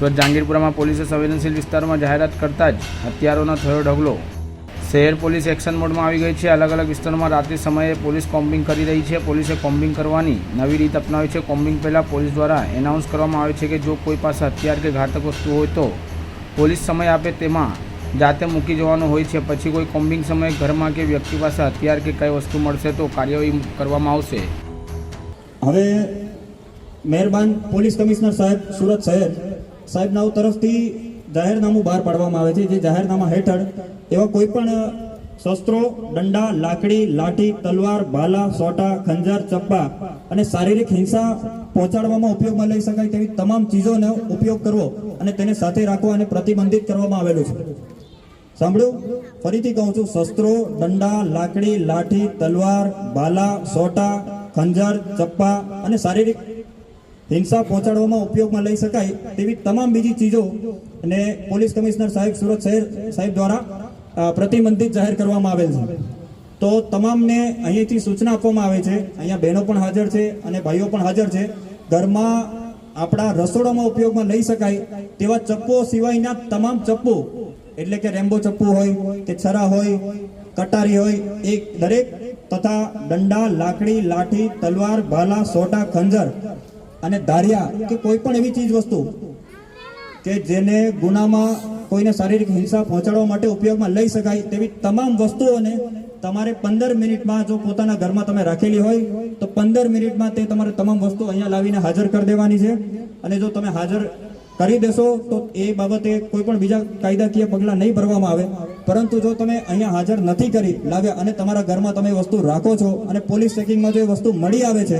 સુરત જહાંગીરપુરામાં પોલીસે સંવેદનશીલ વિસ્તારોમાં જાહેરાત કરતા જ હત્યારોનો થયો ઢગલો. શહેર પોલીસ એક્શન મોડમાં આવી ગઈ છે. અલગ અલગ વિસ્તારોમાં રાત્રિ સમયે પોલીસ કોમ્બિંગ કરી રહી છે. પોલીસે કોમ્બિંગ કરવાની નવી રીત અપનાવી છે. કોમ્બિંગ પહેલાં પોલીસ દ્વારા એનાઉન્સ કરવામાં આવે છે કે જો કોઈ પાસે હથિયાર કે ઘાતક વસ્તુ હોય તો પોલીસ સમય આપે તેમાં જાતે મૂકી જવાનું હોય છે. પછી કોઈ કોમ્બિંગ સમયે ઘરમાં કે વ્યક્તિ પાસે હથિયાર કે કઈ વસ્તુ મળશે તો કાર્યવાહી કરવામાં આવશે. હવે મહેરબાન પોલીસ કમિશનર સાહેબ, સુરત શહેર સાહેબના તરફથી જાહેરનામું બહાર પાડવામાં આવે છે. જે જાહેરનામા હેઠળ એવા કોઈ પણ શસ્ત્રો, દંડા, લાકડી, લાઠી, તલવાર ભાલા સોટા, ખંજર, ચપ્પા અને શારીરિક હિંસા પહોંચાડવામાં ઉપયોગમાં લઈ શકાય તેવી તમામ ચીજોનો ઉપયોગ કરવો અને તેને સાથે રાખવા અને પ્રતિબંધિત કરવામાં આવેલું છે. સાંભળ્યું? ફરીથી કહું છું, શસ્ત્રો, દંડા, લાકડી, લાઠી, તલવાર ભાલા સોટા, ખંજર, ચપ્પા અને શારીરિક હિંસા પહોંચાડવામાં ઉપયોગમાં લઈ શકાય તેવી તમામ બીજી ચીજો અને પોલીસ કમિશનર સાહેબ સુરત શહેર સાહેબ દ્વારા પ્રતિબંધિત જાહેર કરવામાં આવેલ છે. તો તમામને અહીંથી સૂચના આપવામાં આવે છે, અહીંયા બહેનો પણ હાજર છે અને ભાઈઓ પણ હાજર છે, ઘરમાં આપણા રસોડામાં ઉપયોગમાં લઈ શકાય તેવા ચપ્પુઓ સિવાયના તમામ ચપ્પુ, એટલે કે રેમ્બો ચપ્પુ હોય, કે છરા હોય, કટારી હોય, એ દરેક તથા દંડા, લાકડી, લાઠી, તલવાર, ભાલા, સોટા, ખંજર અને ધારિયા કે કોઈ પણ એવી ચીજ વસ્તુ કે જેને ગુનામાં કોઈને શારીરિક હિંસા પહોંચાડવા માટે ઉપયોગમાં લઈ શકાય તેવી તમામ વસ્તુઓને તમારે પંદર મિનિટમાં જો પોતાના ઘરમાં તમે રાખેલી હોય, તો પંદર મિનિટમાં તે તમારે તમામ વસ્તુ અહીંયા લાવીને હાજર કરી દેવાની છે. અને જો તમે હાજર કરી દેશો, તો એ બાબતે કોઈ પણ બીજા કાયદાકીય પગલાં નહીં ભરવામાં આવે. પરંતુ જો તમે અહીંયા હાજર નથી કરી લાવ્યા અને તમારા ઘરમાં તમે વસ્તુ રાખો છો અને પોલીસ ચેકિંગમાં જો એ વસ્તુ મળી આવે છે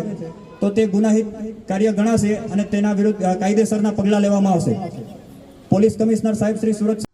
તો તે ગુનાહિત કાર્ય ગણાશે અને તેના વિરુદ્ધ કાયદેસરના પગલાં લેવામાં આવશે. પોલીસ કમિશનર સાહેબ શ્રી સુરત